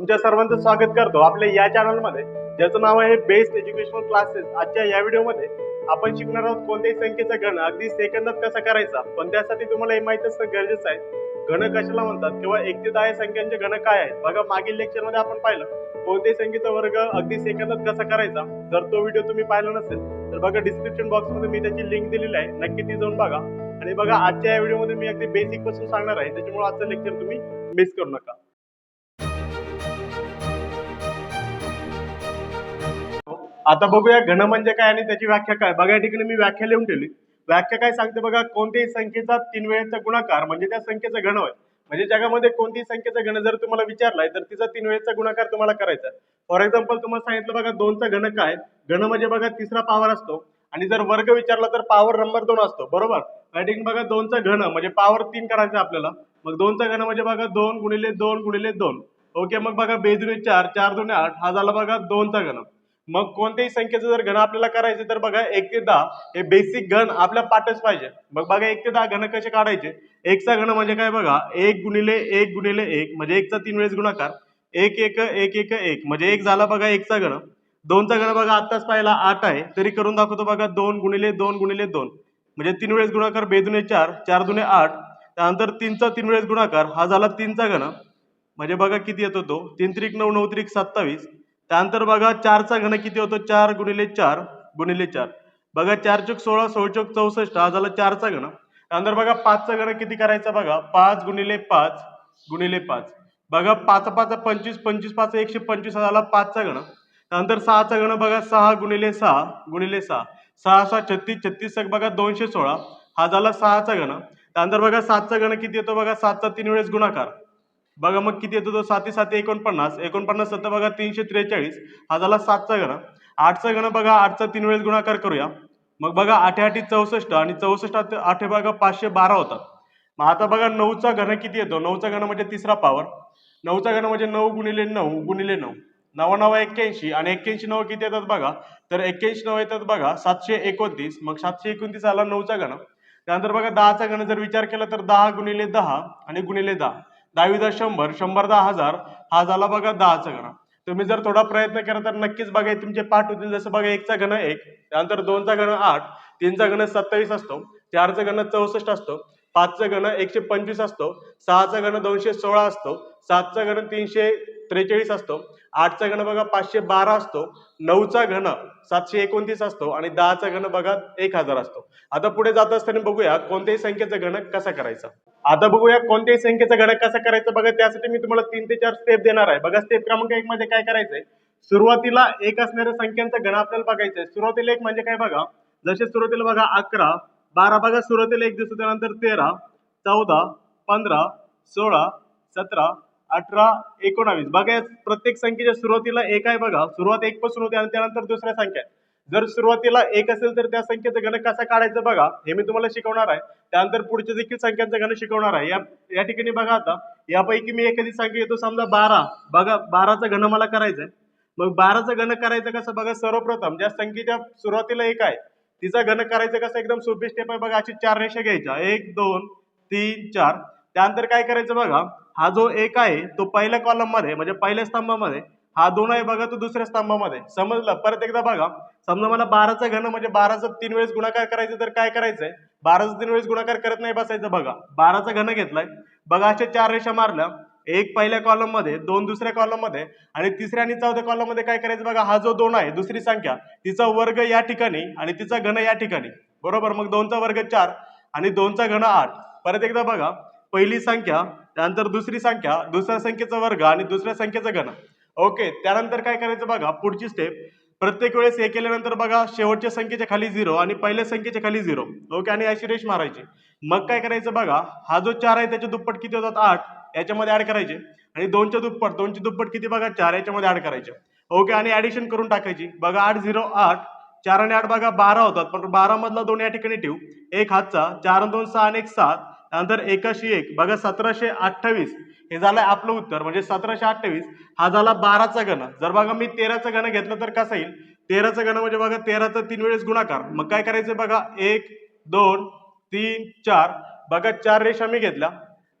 तुमच्या सर्वांचं स्वागत करतो आपल्या या चॅनलमध्ये ज्याचं नाव आहे बेस्ट एज्युकेशनल क्लासेस आजच्या या व्हिडिओमध्ये आपण शिकणार आहोत कोणत्याही संख्येचा गण अगदी सेकंदात कसा करायचा? पण त्यासाठी तुम्हाला हे माहीत असणं गरजेचं आहे. गण कशाला म्हणतात? किंवा एक ते दहा या संख्यांचे गण काय आहेत? बघा मागील लेक्चरमध्ये आपण पाहिलं कोणत्याही संख्येचा वर्ग अगदी सेकंदात कसा करायचा? जर तो व्हिडिओ तुम्ही पाहिला नसेल तर बघा डिस्क्रिप्शन बॉक्समध्ये मी त्याची लिंक दिलेली आहे. नक्की ती जाऊन बघा. आणि बघा आजच्या या व्हिडिओमध्ये मी अगदी बेसिकपासून सांगणार आहे. त्याच्यामुळे आजचं लेक्चर तुम्ही मिस करू नका. आता बघूया घन म्हणजे काय आणि त्याची व्याख्या काय. बघा या ठिकाणी मी व्याख्या लिहून ठेवली. व्याख्या काय सांगते बघा कोणत्याही संख्येचा तीन वेळेचा गुणाकार म्हणजे त्या संख्येचा घन होय. म्हणजे जगामध्ये कोणती संख्येचा घन जर तुम्हाला विचारलाय तर तिचा तीन वेळेचा गुणाकार तुम्हाला करायचा फॉर एक्झाम्पल तुम्हाला सांगितलं बघा दोनचा घन काय? घन म्हणजे बघा तिसरा पावर असतो. आणि जर वर्ग विचारला तर पावर नंबर दोन असतो. बरोबर? या ठिकाणी बघा दोनचा घन म्हणजे पावर तीन करायचं आपल्याला. मग दोनचा घन म्हणजे बघा दोन गुणिले दोन गुणिले दोन. ओके मग बघा बेदुने चार चार दुने आठ हा झाला बघा दोनचा घन. मग कोणत्याही संख्येचं जर घन आपल्याला करायचं तर बघा एक ते दहा हे बेसिक घन आपल्या पाठच पाहिजे. मग बघा एक ते दहा घन कसे काढायचे? एकचा घन म्हणजे काय बघा? एक गुणिले एक गुणिले एक म्हणजे एकचा तीन वेळेस गुणाकार. एक एक एक एक एक म्हणजे एक झाला बघा एकचा घन. दोनचा घन बघा आत्ताच पाहिला आठ आहे तरी करून दाखवतो बघा दोन गुणिले दोन गुणिले दोन. म्हणजे तीन वेळेस गुणाकार बेदुने चार चार दुने आठ. त्यानंतर तीनचा तीन वेळेस गुणाकार हा झाला तीनचा घन. म्हणजे बघा किती येतो तो? तीन त्रिक नऊ नऊ त्रिक सत्तावीस. त्यानंतर बघा चारचा घन किती होतो? चार गुणिले चार गुणिले चार. बघा चार चोक सोळा सोळ चोक चौसष्ट हा झाला चारचा घन. त्यानंतर बघा पाचचा घन किती करायचा बघा? पाच गुणिले पाच गुणिले पाच. बघा पाच पाच पंचवीस पंचवीस पाच एकशे पंचवीस हा झाला पाचचा घन. त्यानंतर सहाचा घन बघा सहा गुणिले सहा गुणिले सहा. सहा सहा छत्तीस छत्तीस एक बघा दोनशे सोळा. हा झाला सहाचा घन. त्यानंतर बघा सातचा घन किती येतो बघा? सातचा तीन वेळेस गुणाकार. बघा मग किती येतो तो? साती साती एकोणपन्नास. एकोणपन्नास सत्तर बघा तीनशे त्रेचाळीस. हा झाला सातचा गण आठचा गण बघा आठचा तीन वेळेस गुणाकार करूया. मग बघा आठे आठी चौसष्ट आणि चौसष्ट आठे बघा पाचशे बारा होतात. मग आता बघा नऊचा घन किती येतो? नऊचा घन म्हणजे तिसरा पावर नऊचा घन म्हणजे नऊ गुणिले नऊ गुणिले नऊ. नवा नवा एक्क्याऐंशी आणि एक्क्याऐंशी नऊ किती येतात बघा? तर एक्क्याऐंशी नऊ येतात बघा सातशे एकोणतीस. मग सातशे एकोणतीस आला नऊचा गण त्यानंतर बघा दहाचा गण जर विचार केला तर दहा गुणिले दहा आणि गुणिले दहा. दहावी दहा शंभर शंभर दहा हजार. हा झाला बघा दहाचा घन. तुम्ही जर थोडा प्रयत्न केला तर नक्कीच बघा तुमचे पाठ होतील. जसं बघा एकचा घन एक त्यानंतर दोनचा घन आठ तीनचा घन सत्तावीस असतो चारचा घन चौसष्ट असतो पाचचा घन एकशे पंचवीस असतो सहाचा घन दोनशे सोळा असतो सातचा घन तीनशे त्रेचाळीस असतो आठचा घन बघा पाचशे बारा असतो नऊचा घन सातशे एकोणतीस असतो आणि दहाचा घन बघा एक हजार असतो. आता पुढे जात असताना बघूया कोणत्याही संख्येचा घन कसा करायचा. आता बघूया कोणत्याही संख्येचा घन कसा करायचा बघा त्यासाठी मी तुम्हाला तीन ते चार स्टेप देणार आहे. बघा स्टेप क्रमांक एक मध्ये काय करायचंय? सुरुवातीला एक असणाऱ्या संख्यांचा गण आपल्याला बघायचंय. सुरुवातीला एक म्हणजे काय बघा? जसे सुरुवातीला बघा अकरा बारा बघा सुरुवातीला एक दिवस त्यानंतर तेरा चौदा पंधरा सोळा सतरा अठरा एकोणावीस. बघा प्रत्येक संख्येच्या सुरुवातीला एक आहे बघा. सुरुवात एक पासून होते आणि त्यानंतर दुसऱ्या संख्या आहे. जर सुरुवातीला एक असेल तर त्या संख्येचं घन कसा काढायचं बघा हे मी तुम्हाला शिकवणार आहे. त्यानंतर पुढच्या देखील संख्यांचं घन शिकवणार आहे. या या ठिकाणी बघा आता यापैकी मी एखादी संख्या येतो समजा बारा. बघा बाराचं घन मला करायचंय. मग बाराचं घन करायचं कसं? बघा सर्वप्रथम ज्या संख्येच्या सुरुवातीला एक आहे तिचा घन करायचं कसं? एकदम सोपी स्टेप आहे. बघा अशी चार रेषा घ्यायच्या. एक दोन तीन चार. त्यानंतर काय करायचं बघा? हा जो एक आहे तो पहिल्या कॉलममध्ये म्हणजे पहिल्या स्तंभामध्ये हा दोन आहे बघा तो दुसऱ्या स्तंभामध्ये. समजलं? परत एकदा बघा. समजा मला बाराचा घन म्हणजे बाराचा तीन वेळेस गुणाकार करायचं तर काय करायचंय? बाराचा तीन वेळेस गुणाकार करत नाही बसायचं बघा. बाराचा घन घेतलाय. बघा अशा चार रेषा मारल्या. एक पहिल्या कॉलममध्ये दोन दुसऱ्या कॉलममध्ये आणि तिसऱ्या आणि चौथ्या कॉलममध्ये काय करायचं बघा? हा जो दोन आहे दुसरी संख्या तिचा वर्ग या ठिकाणी आणि तिचा घन या ठिकाणी. बरोबर? मग दोनचा वर्ग चार आणि दोनचा घन आठ. परत एकदा बघा. पहिली संख्या त्यानंतर दुसरी संख्या दुसऱ्या संख्येचा वर्ग आणि दुसऱ्या संख्येचा घन. ओके त्यानंतर काय करायचं बघा पुढची स्टेप प्रत्येक वेळेस हे केल्यानंतर बघा शेवटच्या संख्येच्या खाली झिरो आणि पहिल्या संख्येच्या खाली झिरो ओके आणि अशी रेष मारायची. मग काय करायचं बघा हा जो चार आहे त्याचे दुप्पट किती होतात? आठ. याच्यामध्ये ऍड करायचे. आणि दोनच्या दुप्पट दोनचे दुप्पट किती बघा? चार. याच्यामध्ये ऍड करायचे. ओके आणि ऍडिशन करून टाकायची. बघा आठ झिरो आठ. चार आणि आठ बघा बारा होतात. पण बारा मधला दोन या ठिकाणी ठेवू. एक हातचा चार आणि दोन सहा आणि एक सात. नंतर एकाशी एक. बघा सतराशे अठ्ठावीस. हे झालं आपलं उत्तर. म्हणजे सतराशे अठ्ठावीस हा झाला बाराचा गण जर बघा मी तेराचा गण घेतलं तर कसा येईल? तेराचा गण म्हणजे बघा तेराचा तीन वेळेस गुणाकार. मग काय करायचं बघा? एक दोन तीन चार. बघा चार रेषा मी घेतल्या.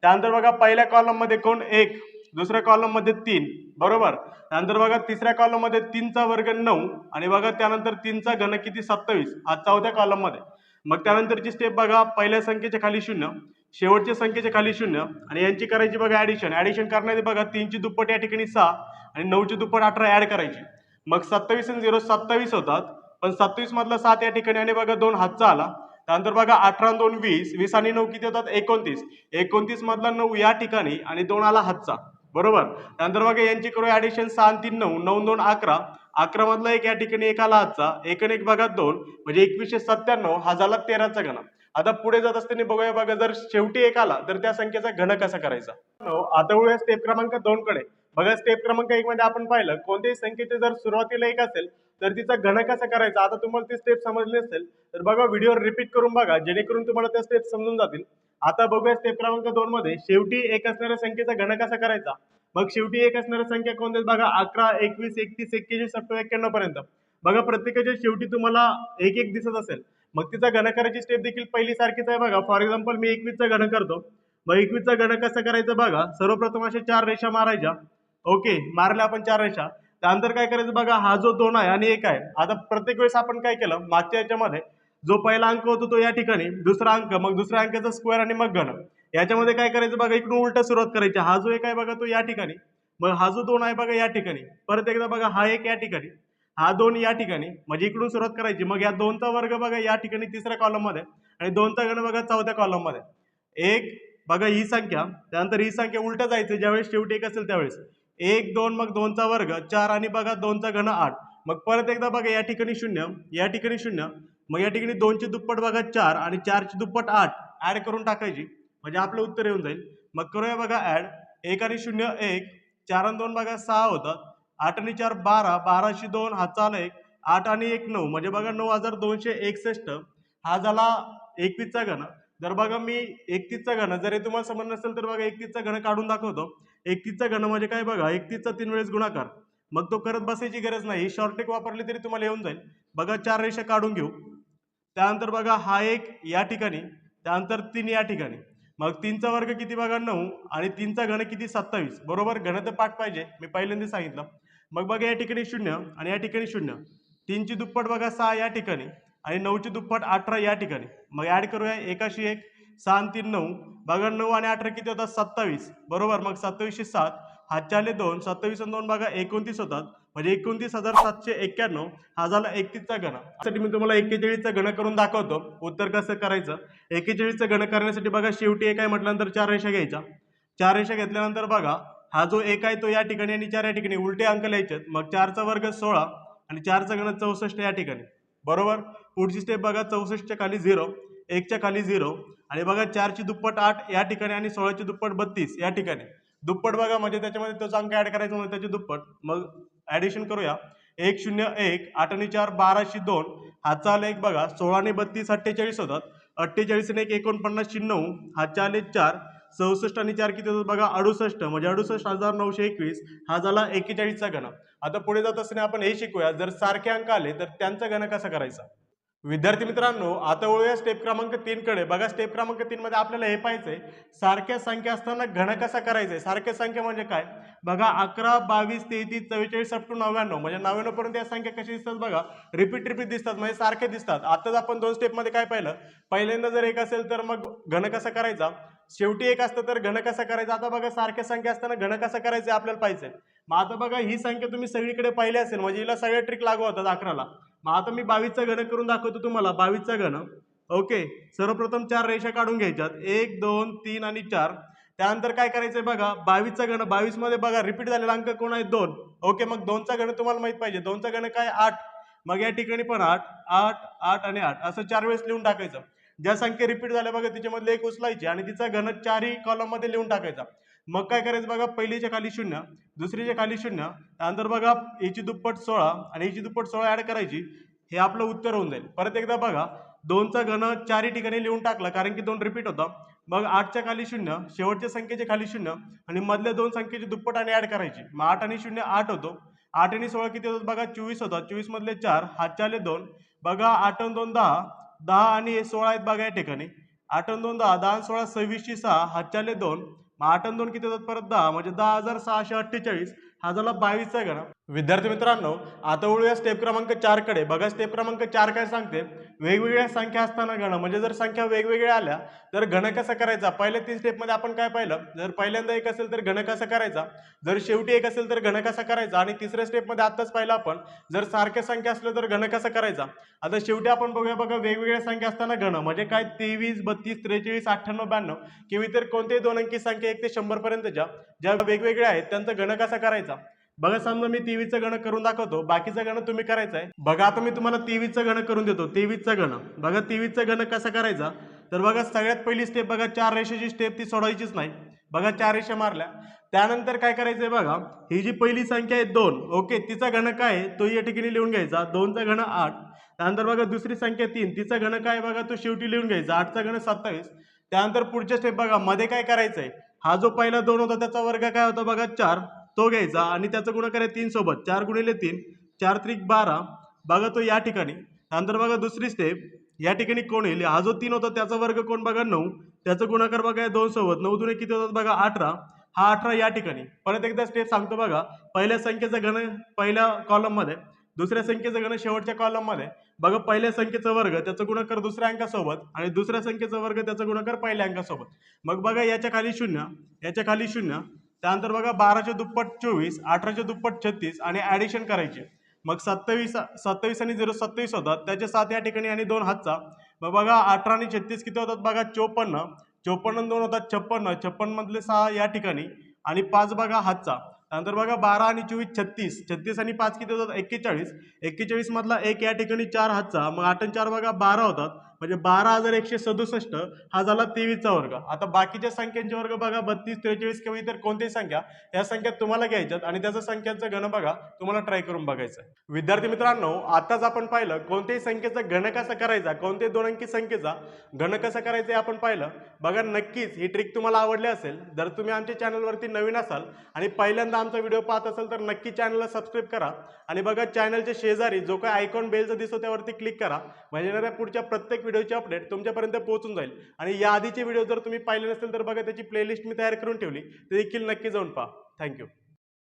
त्यानंतर बघा पहिल्या कॉलममध्ये कोण? एक. दुसऱ्या कॉलममध्ये तीन. बरोबर? त्यानंतर बघा तिसऱ्या कॉलममध्ये तीनचा वर्ग नऊ. आणि बघा त्यानंतर तीनचा घन किती? सत्तावीस. हा चौथ्या कॉलममध्ये मग त्यानंतरची स्टेप बघा. पहिल्या संख्येच्या खाली शून्य. शेवटच्या संख्येच्या खाली शून्य आणि यांची करायची बघा ऍडिशन ऍडिशन करण्याची बघा तीनची दुप्पट या ठिकाणी सहा आणि नऊची दुप्पट अठरा ऍड करायची. मग सत्तावीस आणि झिरो सत्तावीस होतात पण सत्तावीस मधला सात या ठिकाणी आणि बघा दोन हातचा आला. त्यानंतर बघा अठरा दोन वीस वीस आणि नऊ किती होतात? एकोणतीस. एकोणतीस मधला नऊ या ठिकाणी आणि दोन आला हातचा. बरोबर? त्यानंतर बघा यांची करू ऍडिशन सहा आणि तीन नऊ. नऊ दोन अकरा. अकरा मधला एक या ठिकाणी एक आला हातचा. एक आणि एक बघा दोन. म्हणजे एकवीसशे सत्त्याण्णव हा झाला तेराचा गणा आता पुढे जात असताना बघूया बघा जर शेवटी एक आला तर त्या संख्येचा घन कसा करायचा? आता वळूया स्टेप क्रमांक दोन कडे. बघा स्टेप क्रमांक एक मध्ये आपण पाहिलं कोणत्याही संख्येचे जर सुरुवातीला एक असेल तर तिचा घन कसा करायचा? आता तुम्हाला ती स्टेप समजली असेल तर बघा व्हिडिओ रिपीट करून बघा जेणेकरून तुम्हाला त्या स्टेप समजून जातील. आता बघूया स्टेप क्रमांक दोन मध्ये शेवटी एक असणाऱ्या संख्येचा घन कसा करायचा? मग शेवटी एक असणाऱ्या संख्या कोणत्या बघा अकरा एकवीस एकतीस एक्केचाळीस सत्तर एक्क्याण्णव पर्यंत. बघा प्रत्येकाच्या शेवटी तुम्हाला एक एक दिसत असेल. मग तिचा घन करायची स्टेप देखील पहिली सारखीच आहे बघा. फॉर एक्झाम्पल मी एकवीसचा घन करतो. मग एकवीसचा घन कसं करायचं बघा? सर्वप्रथम अशा चार रेषा मारायच्या. ओके मारल्या आपण चार रेषा. त्यानंतर काय करायचं बघा? हा जो दोन आहे आणि एक आहे. आता प्रत्येक वेळेस आपण काय केलं? मागच्या याच्यामध्ये जो पहिला अंक होतो तो या ठिकाणी दुसरा अंक मग दुसऱ्या अंकाचा स्क्वेअर आणि मग घन. याच्यामध्ये काय करायचं बघा? इकडून उलट सुरुवात करायची. हा जो एक आहे बघा तो या ठिकाणी. मग हा जो दोन आहे बघा या ठिकाणी. परत एकदा बघा हा एक या ठिकाणी. हा दोन या ठिकाणी म्हणजे इकडून सुरुवात करायची. मग या दोनचा वर्ग बघा या ठिकाणी तिसऱ्या कॉलममध्ये आणि दोनचा गण बघा चौथ्या कॉलममध्ये एक बघा ही संख्या त्यानंतर ही संख्या उलट जायचं ज्यावेळेस शेवटी एक असेल त्यावेळेस. एक दोन मग दोनचा वर्ग चार आणि बघा दोनचा घन आठ. मग परत एकदा बघा या ठिकाणी शून्य या ठिकाणी शून्य मग या ठिकाणी दोनची दुप्पट बघा चार आणि चारची दुप्पट आठ. ऍड करून टाकायची म्हणजे आपलं उत्तर येऊन जाईल. मग करूया बघा ऍड एक आणि शून्य एक. चार आणि दोन बघा सहा होतात आठ आणि चार बारा बाराशे दोन हा चाल एक. आठ आणि एक नऊ म्हणजे बघा नऊ हजार दोनशे एकसष्ट. हा झाला एकतीसचा घन. जर बघा मी एकतीसचा घन जर हे तुम्हाला समज नसेल तर बघा एकतीसचा घन काढून दाखवतो. एकतीसचा घन म्हणजे काय बघा एकतीसचा तीन वेळेस गुणाकार. मग तो करत बसायची गरज नाही. शॉर्टेक वापरली तरी तुम्हाला येऊन जाईल. बघा चार रेषा काढून घेऊ. त्यानंतर बघा हा एक या ठिकाणी त्यानंतर तीन या ठिकाणी. मग तीनचा वर्ग किती बघा नऊ आणि तीनचा घन किती सत्तावीस. बरोबर? घन तर पाठ पाहिजे. मी पहिल्यांदा सांगितलं. मग बघा या ठिकाणी शून्य आणि या ठिकाणी शून्य. तीनची दुप्पट बघा सहा या ठिकाणी आणि नऊची दुप्पट अठरा या ठिकाणी. मग ॲड करूया एकाशी एक सहा आणि तीन नऊ. बघा नऊ आणि अठरा किती होतात? सत्तावीस. बरोबर? मग सत्तावीसशे सात हातच्याले दोन सत्तावीस आणि दोन बघा एकोणतीस होतात. म्हणजे एकोणतीस हजार सातशे एक्क्याण्णव हा झाला एकतीसचा घन. त्यासाठी मी तुम्हाला एक्केचाळीसचा गण करून दाखवतो. उत्तर कसं करायचं? एक्केचाळीसचा गण करण्यासाठी बघा शेवटी एक आहे म्हटल्यानंतर चार रेषा घ्यायच्या. चार रेषा घेतल्यानंतर बघा हा जो एक आहे तो या ठिकाणी आणि चार या ठिकाणी. उलटे अंक लिहायचे मग चारचा वर्ग सोळा आणि चारचा घन चौसष्ट या ठिकाणी. बरोबर? पुढची स्टेप बघा. चौसष्टच्या खाली झिरो एकच्या खाली झिरो आणि बघा चारची दुप्पट आठ या ठिकाणी आणि सोळाची दुप्पट बत्तीस या ठिकाणी. दुप्पट बघा म्हणजे त्याच्यामध्ये तोच अंक ऍड करायचा म्हणजे त्याची दुप्पट. मग ऍडिशन करूया. एक शून्य एक आठ आणि चार बाराशे दोन. हातचा आला एक बघा. सोळा आणि बत्तीस अठ्ठेचाळीस होतात. अठ्ठेचाळीस आणि एक एकोणपन्नासशे नऊ. हातच्या आले चार. चौसष्ट आणि चार किती होतात बघा? अडुसष्ट. म्हणजे अडुसष्ट हजार नऊशे एकवीस हा झाला एक्केचाळीसचा घन. आता पुढे जात असताना आपण हे शिकूया. जर सारखे अंक आले तर त्यांचा घन कसा करायचा? विद्यार्थी मित्रांनो आता वळूया स्टेप क्रमांक तीन कडे. बघा स्टेप क्रमांक तीन मध्ये आपल्याला हे पाहिजे सारख्या संख्या असताना घन कसा करायचंय? सारख्या संख्या म्हणजे काय? बघा अकरा बावीस तेहतीस चव्वेचाळीस अप टू नव्याण्णव. म्हणजे नव्याण्णव पर्यंत या संख्या कशी दिसतात बघा? रिपीट रिपीट दिसतात. म्हणजे सारखे दिसतात. आताच आपण दोन स्टेपमध्ये काय पाहिलं? पहिल्यांदा जर एक असेल तर मग घन कसा करायचा? शेवटी एक असतं तर घन कसा करायचा? आता बघा सारख्या संख्या असताना घन कसा करायचं आपल्याला पाहिजे. मग आता बघा ही संख्या तुम्ही सगळीकडे पाहिली असेल म्हणजे हिला सगळ्या ट्रिक लागू होतात अकराला. मग आता मी बावीसचा घन करून दाखवतो तुम्हाला बावीसचा घन. ओके सर्वप्रथम चार रेषा काढून घ्यायच्यात. एक दोन तीन आणि चार. त्यानंतर काय करायचंय बघा बावीसचा घन बावीसमध्ये बघा रिपीट झालेला अंक कोण आहे? दोन. ओके मग दोनचा घन तुम्हाला माहीत पाहिजे. दोनचा घन काय? आठ. मग या ठिकाणी पण आठ आठ आठ आणि आठ. असं चार वेळेस लिहून टाकायचं. ज्या संख्या रिपीट झाल्या बघा त्याच्यामधले एक उचलायची आणि तिचा घन चारही कॉलममध्ये लिहून टाकायचा. मग काय करायचं बघा पहिलीच्या खाली शून्य दुसरीच्या खाली शून्य त्यानंतर बघा याची दुप्पट सोळा आणि याची दुप्पट सोळा ऍड करायची हे आपलं उत्तर होऊन जाईल. परत एकदा बघा दोनचा घन चारही ठिकाणी लिहून टाकला कारण की दोन रिपीट होता. मग आठच्या खाली शून्य शेवटच्या संख्येच्या खाली शून्य आणि मधल्या दोन संख्येची दुप्पट आणि ऍड करायची. मग आठ आणि शून्य आठ होतो. आठ आणि सोळा किती होतात बघा चोवीस होता चोवीस मधले चार हातच्या आले दोन. बघा आठ आणि दोन दहा. दहा आणि सोळा आहेत बघा या ठिकाणी. आठ दोन दहा दहा आणि सोळा सव्वीसशे सहा हातच्या दोन. मग आठ दोन किती होतात परत दहा? म्हणजे दहा हजार सहाशे अठ्ठेचाळीस. हा झाला बावीसचा गणा विद्यार्थी मित्रांनो आता वळूया स्टेप क्रमांक चारकडे बघा स्टेप क्रमांक चार काय सांगते? वेगवेगळ्या संख्या असताना गण म्हणजे जर संख्या वेगवेगळ्या आल्या तर गण कसा करायचा? पहिल्या तीन स्टेपमध्ये आपण काय पाहिलं? जर पहिल्यांदा एक असेल तर गण कसा करायचा? जर शेवटी एक असेल तर गण कसा करायचा? आणि तिसऱ्या स्टेपमध्ये आत्ताच पाहिलं आपण जर सारख्या संख्या असल्या तर गण कसा करायचा? आता शेवटी आपण बघूया बघा वेगवेगळ्या संख्या असताना घन. म्हणजे काय? तेवीस बत्तीस त्रेचाळीस अठ्ठ्याण्णव ब्याण्णव. किंवा इतर कोणतेही दोन अंकी संख्या एक ते शंभरपर्यंतच्या ज्या वेगवेगळ्या आहेत त्यांचा गण कसा करायचा? बघा समजा मी तेवीसचं गण करून दाखवतो बाकीचं गण तुम्ही करायचं आहे बघा आता मी तुम्हाला तेवीसचं गण करून देतो तेवीसचं गण बघा तेवीसचं गण कसा करायचा? तर बघा सगळ्यात पहिली स्टेप बघा चार रेषेची स्टेप ती सोडायचीच नाही. बघा चार रेषा मारल्या. त्यानंतर काय करायचंय बघा ही जी पहिली संख्या आहे दोन. ओके तिचा गण काय? आहे तो या ठिकाणी लिहून घ्यायचा. दोनचा घण आठ. त्यानंतर बघा दुसरी संख्या तीन. तिचा गण काय आहे बघा तो शेवटी लिहून घ्यायचा. आठचा गण सत्तावीस. त्यानंतर पुढच्या स्टेप बघा मध्ये काय करायचंय? हा जो पहिला दोन होता त्याचा वर्ग काय होता बघा चार. तो घ्यायचा आणि त्याचा गुणाकार आहे तीन सोबत. चार गुणिले तीन चार त्रिक बारा. बघा तो या ठिकाणी. नंतर बघा दुसरी स्टेप या ठिकाणी कोण येईल? हा जो तीन होता त्याचा वर्ग कोण बघा? नऊ. त्याचा गुणाकार बघा दोन सोबत. नऊ दुने किती होतात बघा? अठरा. हा अठरा या ठिकाणी. परत एकदा स्टेप सांगतो बघा. पहिल्या संख्येचा गण पहिल्या कॉलममध्ये दुसऱ्या संख्येचं गण शेवटच्या कॉलममध्ये बघा पहिल्या संख्येचा वर्ग त्याचा गुणाकार दुसऱ्या अंकासोबत आणि दुसऱ्या संख्येचा वर्ग त्याचा गुणाकार पहिल्या अंकासोबत. मग बघा याच्या खाली शून्य. याच्या खाली शून्य. त्यानंतर बघा बाराच्या दुप्पट चोवीस अठराच्या दुप्पट छत्तीस आणि ॲडिशन करायचे. मग सत्तावीस सत्तावीस आणि झिरो सत्तावीस होतात. त्याचे सात या ठिकाणी आणि दोन हातचा. मग बघा अठरा आणि छत्तीस किती होतात बघा? चोपन्न. चोपन्न दोन होतात छप्पन्न. छप्पन्न मधले सहा या ठिकाणी आणि पाच बघा हातचा. त्यानंतर बघा बारा आणि चोवीस छत्तीस. छत्तीस आणि पाच किती होतात? एक्केचाळीस. एक्केचाळीस मधला एक या ठिकाणी चार हातचा. मग आठ आणि चार बघा बारा होतात. म्हणजे बारा हजार एकशे सदुसष्ट हा झाला तेवीसचा वर्ग. आता बाकीच्या संख्यांचे वर्ग बघा बत्तीस त्रेचाळीस किंवा इतर कोणत्याही संख्या या संख्या तुम्हाला घ्यायच्यात आणि त्याचा संख्यांचा घन बघा तुम्हाला ट्राय करून बघायचं. विद्यार्थी मित्रांनो आताच आपण पाहिलं कोणत्याही संख्येचा गण कसा करायचा कोणत्याही दोन अंकी संख्येचा गण कसा करायचा हे आपण पाहिलं. बघा नक्कीच ही ट्रिक तुम्हाला आवडली असेल जर तुम्ही आमच्या चॅनलवरती नवीन असाल आणि पहिल्यांदा आमचा व्हिडिओ पाहत असाल तर नक्की चॅनलला सबस्क्राईब करा आणि बघा चॅनलच्या शेजारी जो काय आयकॉन बेलचा दिसतो त्यावरती क्लिक करा. म्हणजे पुढच्या प्रत्येक व्हिडिओची अपडेट तुमच्यापर्यंत पोहोचून जाईल. आणि या आधीचे व्हिडिओ जर तुम्ही पाहिले नसेल तर बघा त्याची प्लेलिस्ट मी तयार करून ठेवली. ते देखील नक्की जाऊन पहा. थँक्यू